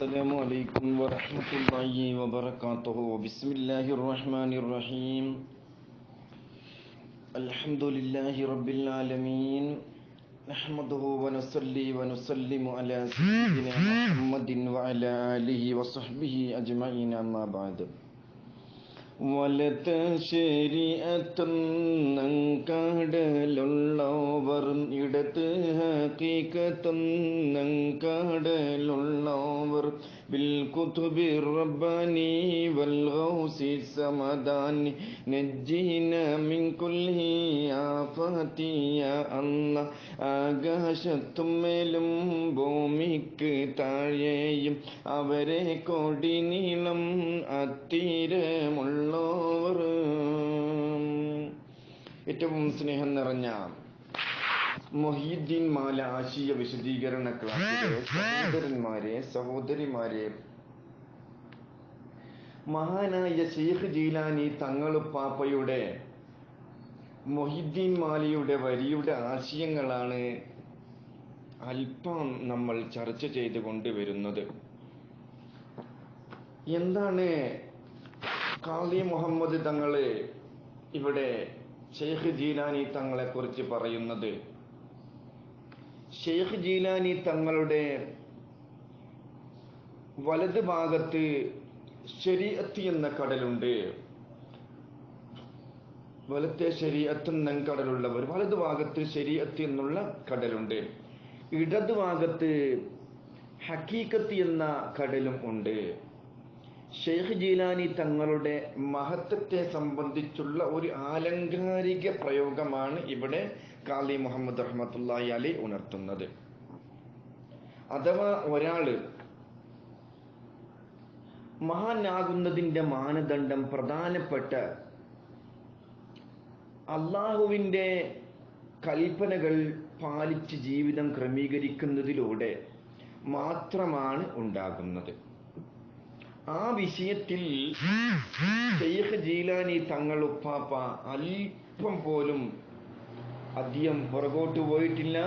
السلام عليكم ورحمة الله وبركاته. بسم الله الرحمن الرحيم. الحمد لله رب العالمين. نحمده ونصلي ونسلم على سيدنا محمد وعلى آله وصحبه أجمعين. أما بعد വലത്ത് ശരിയത്തുന്നും കടലുള്ളവർ ഇടത്ത് ഹക്കീക്കത്തുന്നും കടലുള്ളവർ بالكتب الرباني والغوث السمداني نجينا من كل آفات يا الله ആകാശത്തും മേലും ഭൂമിക്ക് താഴെയും അവരെ കൊടി നീളം അത്തീരമുള്ളവർ ഏറ്റവും സ്നേഹം നിറഞ്ഞ മൊഹീദ്ദീൻ മാല ആശയ വിശദീകരണ ക്ലാസ്സിലെ സഹോദരന്മാരെ സഹോദരിമാരെ. മഹാനായ ഷെയ്ഖ് ജീലാനി തങ്ങളുപ്പാപ്പയുടെ മൊഹിദ്ദീൻ മാലിയുടെ വരിയുടെ ആശയങ്ങളാണ് അല്പം നമ്മൾ ചർച്ച ചെയ്ത് കൊണ്ടുവരുന്നത്. എന്താണ് കാളി മുഹമ്മദ് തങ്ങൾ ഇവിടെ ഷെയ്ഖ് ജീലാനി തങ്ങളെ കുറിച്ച് പറയുന്നത്. ഷെയ്ഖ് ജീലാനി തങ്ങളുടെ വലത് ഭാഗത്ത് ശരീഅത്ത് എന്ന കടലുണ്ട്. വലത്തെ ശരീഅത്ത് എന്ന കടലുള്ളവർ വലത് ഭാഗത്ത് ശരീഅത്ത് എന്നുള്ള കടലുണ്ട്. ഇടത് ഭാഗത്ത് ഹക്കീക്കത്ത് എന്ന കടലും ഉണ്ട്. ഷെയ്ഖ് ജീലാനി തങ്ങളുടെ മഹത്വത്തെ സംബന്ധിച്ചുള്ള ഒരു ആലങ്കാരിക പ്രയോഗമാണ് ഇവിടെ കാളി മുഹമ്മദ് റഹ്മത്തുല്ലാഹി അലി ഉണർത്തുന്നത്. അഥവാ ഒരാൾ മഹാനാകുന്നതിന്റെ മാനദണ്ഡം പ്രധാനപ്പെട്ട അള്ളാഹുവിന്റെ കൽപ്പനകൾ പാലിച്ച് ജീവിതം ക്രമീകരിക്കുന്നതിലൂടെ മാത്രമാണ് ഉണ്ടാകുന്നത്. ആ വിഷയത്തിൽ ഷെയ്ഖ് ജീലാനി തങ്ങൾ ഉപ്പാപ്പ അല്പം പോലും അദ്ദേഹം പുറകോട്ട് പോയിട്ടില്ല.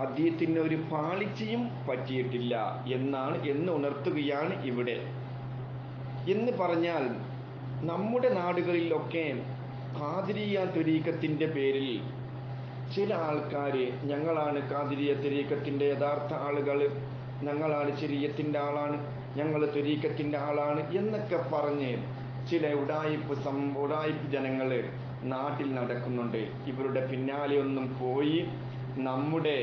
അദ്ദേഹത്തിന് ഒരു പാളിച്ചയും പറ്റിയിട്ടില്ല എന്നാണ് എന്ന് ഉണർത്തുകയാണ് ഇവിടെ. എന്ന് പറഞ്ഞാൽ നമ്മുടെ നാടുകളിലൊക്കെ കാതിരിയ തെരീക്കത്തിന്റെ പേരിൽ ചില ആൾക്കാർ ഞങ്ങളാണ് കാതിരിയ തെരീക്കത്തിന്റെ യഥാർത്ഥ ആളുകൾ ഞങ്ങളാണ് ശരീരത്തിന്റെ ആളാണ്. ഞങ്ങൾ തുരീക്കത്തിന്റെ ആളാണ് എന്നൊക്കെ പറഞ്ഞ് ചില ഉടായിപ്പ് സം ഉടായിപ്പ് ജനങ്ങൾ നാട്ടിൽ നടക്കുന്നുണ്ട്. ഇവരുടെ പിന്നാലെ ഒന്നും പോയി നമ്മുടെ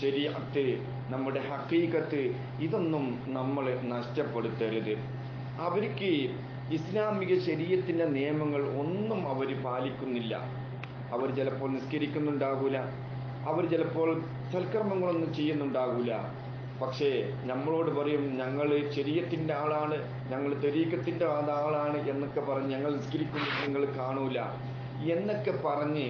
ശരിയത്ത് നമ്മുടെ ഹക്കീകത്ത് ഇതൊന്നും നമ്മൾ നഷ്ടപ്പെടുത്തരുത്. അവർക്ക് ഇസ്ലാമിക ശരീരത്തിന്റെ നിയമങ്ങൾ ഒന്നും അവർ പാലിക്കുന്നില്ല. അവർ ചിലപ്പോൾ നിസ്കരിക്കുന്നുണ്ടാകൂല. അവർ ചിലപ്പോൾ സൽക്കർമ്മങ്ങളൊന്നും ചെയ്യുന്നുണ്ടാകൂല. പക്ഷേ നമ്മളോട് പറയും ഞങ്ങൾ ശരീരത്തിന്റെ ആളാണ് ഞങ്ങൾ തെരീക്കത്തിന്റെ ആളാണ് എന്നൊക്കെ പറഞ്ഞ് ഞങ്ങൾ നിസ്കരിക്കുന്നു നിങ്ങൾ കാണൂല. എന്നൊക്കെ പറഞ്ഞ്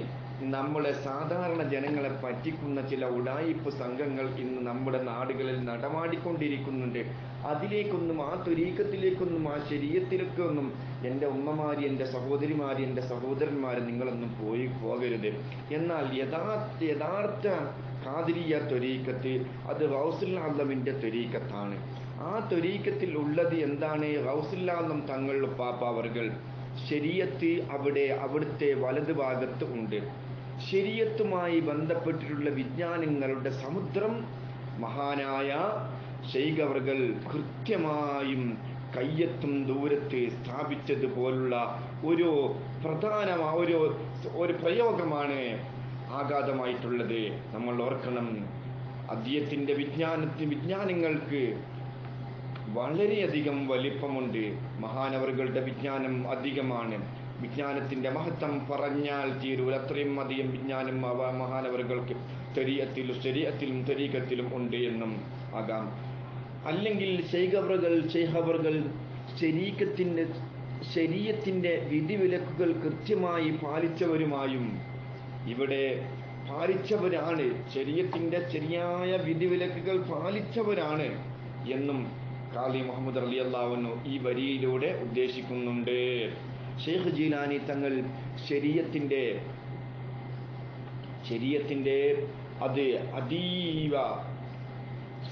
നമ്മളെ സാധാരണ ജനങ്ങളെ പറ്റിക്കുന്ന ചില ഉടായിപ്പ് സംഘങ്ങൾ ഇന്ന് നമ്മുടെ നാടുകളിൽ നടമാടിക്കൊണ്ടിരിക്കുന്നുണ്ട്. അതിലേക്കൊന്നും ആ തുരീക്കത്തിലേക്കൊന്നും ആ ശരീരത്തിലേക്കൊന്നും എന്റെ ഉമ്മമാരി എന്റെ സഹോദരിമാരി എന്റെ സഹോദരന്മാർ നിങ്ങളൊന്നും പോയി പോകരുത്. എന്നാൽ യഥാർത്ഥ യഥാർത്ഥ ഖാദിരിയ ത്വരീക്കത്ത് അത് റൗസുല്ലാദമിന്റെ ത്വരീക്കത്താണ്. ആ ത്വരീക്കത്തിൽ ഉള്ളത് എന്താണ്? റൗസുല്ലാദം തങ്ങൾ പാപ്പാവർകൾ ശരീരത്ത് അവിടെ അവിടുത്തെ വലത് ഭാഗത്ത് ഉണ്ട്. ശരീരത്തുമായി ബന്ധപ്പെട്ടിട്ടുള്ള വിജ്ഞാനങ്ങളുടെ സമുദ്രം മഹാനായ ശൈഖവർകൾ കൃത്യമായും കയ്യെത്തും ദൂരത്ത് സ്ഥാപിച്ചതുപോലുള്ള ഒരു പ്രധാനമായ ഒരു ഒരു പ്രയോഗമാണ് ആഘാതമായിട്ടുള്ളത്. നമ്മൾ ഓർക്കണം അദ്ദേഹത്തിന്റെ വിജ്ഞാനത്തിന് വിജ്ഞാനങ്ങൾക്ക് വളരെയധികം വലിപ്പമുണ്ട്. മഹാനവറുകളുടെ വിജ്ഞാനം അധികമാണ്. വിജ്ഞാനത്തിന്റെ മഹത്വം പറഞ്ഞാൽ തീരൂല. അത്രയും അധികം വിജ്ഞാനം മഹാനവറുകൾക്ക് തെരീയത്തിലും ശരീരത്തിലും തെരീകത്തിലും ഉണ്ട് എന്നും ആകാം. അല്ലെങ്കിൽ ശൈഖവറുകൾ ശൈഹവറുകൾ ശരീരത്തിന്റെ ശരീരത്തിന്റെ വിധിവിലക്കുകൾ കൃത്യമായി പാലിച്ചവരുമായും ഇവിടെ പാലിച്ചവരാണ്. ശരീരത്തിന്റെ ശരിയായ വിധിവിലക്കുകൾ പാലിച്ചവരാണ് എന്നും കാളി മുഹമ്മദ് അലി അള്ളാഹുനു ഈ വരിയിലൂടെ ഉദ്ദേശിക്കുന്നുണ്ട്. ഷെയ്ഖ് ജീലാനി തങ്ങൾ ശരീരത്തിന്റെ ശരീരത്തിന്റെ അത് അതീവ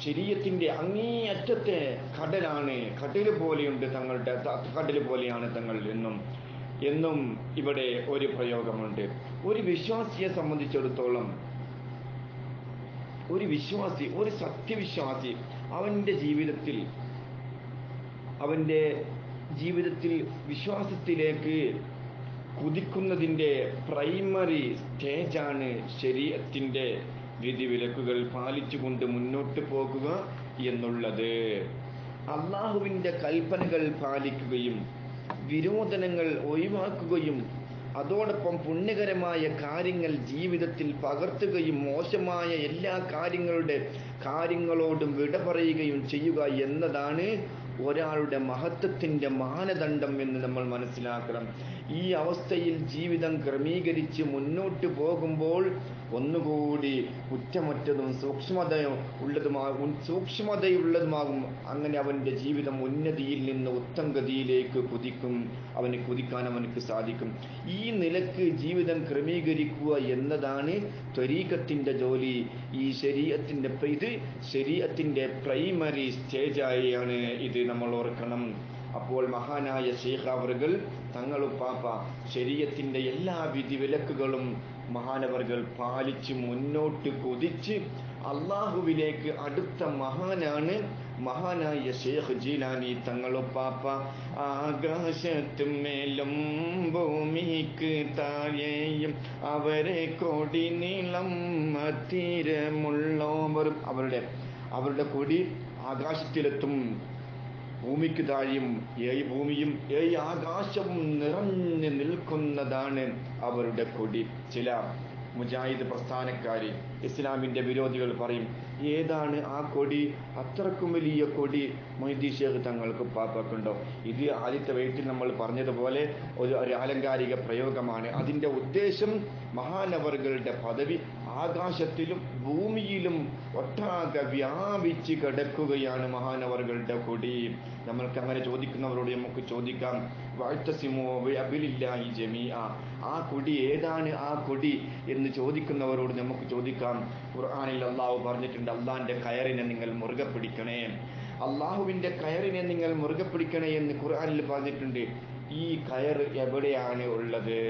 ശരീരത്തിന്റെ അങ്ങേയറ്റത്തെ കടലാണ്. കടൽ പോലെയുണ്ട് തങ്ങളുടെ കടൽ പോലെയാണ് തങ്ങൾ എന്നും എന്നും ഇവിടെ ഒരു പ്രയോഗമുണ്ട്. ഒരു വിശ്വാസിയെ സംബന്ധിച്ചിടത്തോളം ഒരു വിശ്വാസി ഒരു സത്യവിശ്വാസി അവന്റെ ജീവിതത്തിൽ അവന്റെ ജീവിതത്തിൽ വിശ്വാസത്തിലേക്ക് കുതിക്കുന്നതിന്റെ പ്രൈമറി സ്റ്റേജാണ് ശരീരത്തിന്റെ വിധിവിലക്കുകൾ പാലിച്ചുകൊണ്ട് മുന്നോട്ട് പോകുക എന്നുള്ളത്. അള്ളാഹുവിന്റെ കൽപ്പനകൾ പാലിക്കുകയും വിരോധനങ്ങൾ ഒഴിവാക്കുകയും അതോടൊപ്പം പുണ്യകരമായ കാര്യങ്ങൾ ജീവിതത്തിൽ പകർത്തുകയും മോശമായ എല്ലാ കാര്യങ്ങളുടെ കാര്യങ്ങളോടും വിട പറയുകയും ചെയ്യുക എന്നതാണ് ഒരാളുടെ മഹത്വത്തിന്റെ മാനദണ്ഡം എന്ന് നമ്മൾ മനസ്സിലാക്കണം. ഈ അവസ്ഥയിൽ ജീവിതം ക്രമീകരിച്ച് മുന്നോട്ട് പോകുമ്പോൾ ഒന്നുകൂടി കുറ്റമറ്റതും സൂക്ഷ്മതയും ഉള്ളതുമാകും സൂക്ഷ്മതയുള്ളതുമാകും. അങ്ങനെ അവന്റെ ജീവിതം ഉന്നതിയിൽ നിന്ന് ഉത്തംഗതിയിലേക്ക് കുതിക്കും. അവന് കുതിക്കാൻ അവനക്ക് സാധിക്കും. ഈ നിലയ്ക്ക് ജീവിതം ക്രമീകരിക്കുക എന്നതാണ് ത്വരീകത്തിന്റെ ജോലി. ഈ ശരീരത്തിന്റെ ഇത് ശരീരത്തിന്റെ പ്രൈമറി സ്റ്റേജായാണ് ഇത് നമ്മൾ ഓർക്കണം. അപ്പോൾ മഹാനായ ശേഖാവറുകൾ തങ്ങളുപ്പാപ്പ ശരീരത്തിന്റെ എല്ലാ വിധിവിലക്കുകളും മഹാനവറുകൾ പാലിച്ച് മുന്നോട്ട് കൊതിച്ച് അള്ളാഹുവിലേക്ക് അടുത്ത മഹാനാണ് മഹാനായ ഷേഖ് ജീലാനി. തങ്ങളുപ്പാപ്പ ആകാശത്തും മേലും ഭൂമിക്ക് താഴെയും അവരെ കൊടി നീളം തീരമുള്ളവരും അവരുടെ അവരുടെ കൊടി ആകാശത്തിലെത്തും. ഭൂമിക്ക് താഴെയും ഏഴ് ഭൂമിയും ഏഴ് ആകാശവും നിറഞ്ഞു നിൽക്കുന്നതാണ് അവരുടെ കൊടി. ചില മുജാഹിദ് പ്രസ്ഥാനക്കാര് ഇസ്ലാമിന്റെ വിരോധികൾ പറയും ഏതാണ് ആ കൊടി? അത്രക്കും വലിയ കൊടി. മൊയ്തി ഷേഖ് തങ്ങൾക്ക് പാപ്പക്കുണ്ടോ? ഇത് ആദ്യത്തെ വയറ്റിൽ നമ്മൾ പറഞ്ഞതുപോലെ ഒരു ഒരു ആലങ്കാരിക പ്രയോഗമാണ്. അതിന്റെ ഉദ്ദേശം മഹാനവറുകളുടെ പദവി ആകാശത്തിലും ഭൂമിയിലും ഒട്ടാകെ വ്യാപിച്ച് കിടക്കുകയാണ് മഹാനവറുകളുടെ കൊടി. നമ്മൾക്ക് അങ്ങനെ ചോദിക്കുന്നവരോട് നമുക്ക് ചോദിക്കാം വാഴ്ത്തസിമോ അബിലില്ലായി ജമീഅ. ആ കൊടി ഏതാണ് ആ കൊടി എന്ന് ചോദിക്കുന്നവരോട് നമുക്ക് ചോദിക്കാം. ഖുർആനിൽ അള്ളാഹു പറഞ്ഞിട്ടുണ്ട് അള്ളാഹിന്റെ കയറിനെ നിങ്ങൾ മുറുകെ പിടിക്കണേ. അള്ളാഹുവിന്റെ കയറിനെ നിങ്ങൾ മുറുകെ പിടിക്കണേ എന്ന് ഖുർആാനിൽ പറഞ്ഞിട്ടുണ്ട്. ഈ കയർ എവിടെയാണ് ഉള്ളത്?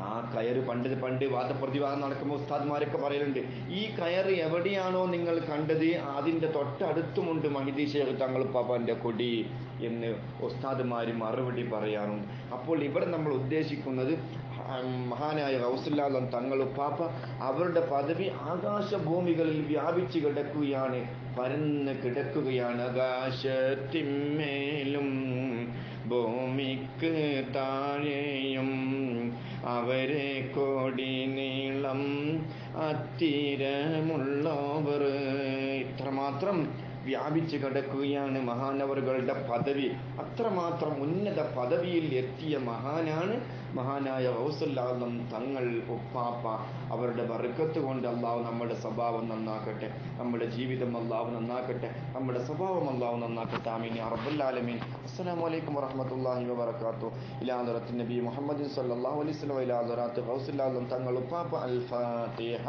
ആ കയറ് പണ്ട് പണ്ട് വാദപ്രതിവാദം നടക്കുമ്പോൾ ഉസ്താദ്മാരൊക്കെ പറയലുണ്ട് ഈ കയറ് എവിടെയാണോ നിങ്ങൾ കണ്ടത് അതിന്റെ തൊട്ടടുത്തുമുണ്ട് മഹിദി ഷേഖ് തങ്ങൾ പാപ്പാന്റെ കൊടി. എന്ന് ഉസ്താദുമാർ മറുപടി പറയാറുണ്ട്. അപ്പോൾ ഇവർ നമ്മൾ ഉദ്ദേശിക്കുന്നത് മഹാനായ ഹൗസുല്ലാദം തങ്ങൾ പാപ്പ അവരുടെ പദവി ആകാശഭൂമികളിൽ വ്യാപിച്ചു കിടക്കുകയാണ്. പരന്ന് കിടക്കുകയാണ് ആകാശത്തിന്മേലും. ഭൂമിക്ക് താഴെയും അവരെ കോടി നീളം അത്തിരമുള്ളവർ. ഇത്രമാത്രം വ്യാപിച്ചു കിടക്കുകയാണ് മഹാനവറുകളുടെ പദവി. അത്രമാത്രം ഉന്നത പദവിയിൽ എത്തിയ മഹാനാണ് മഹാനായ റൗസല്ലാദം തങ്ങൾ ഉപ്പാപ്പ. അവരുടെ വറുക്കത്ത് കൊണ്ട് അള്ളാഹു നമ്മുടെ സ്വഭാവം നന്നാക്കട്ടെ. നമ്മുടെ ജീവിതം അള്ളാഹു നന്നാക്കട്ടെ. നമ്മുടെ സ്വഭാവം അള്ളാഹു നന്നാക്കട്ടെ. ആമീൻ. അറബുല്ലാലമീൻ അസ്സലാമു വലൈക്കും വറഹമത്തല്ലാഹി വബറകാതുഹു. ഇലാദുറത്ത് നബി മുഹമ്മദ് സല്ലാഹു അലൈഹി ഇലാദുറാത്ത് റൗസല്ലാദം തങ്ങൾ ഉപ്പാപ്പ അൽ ഫാത്തിഹ.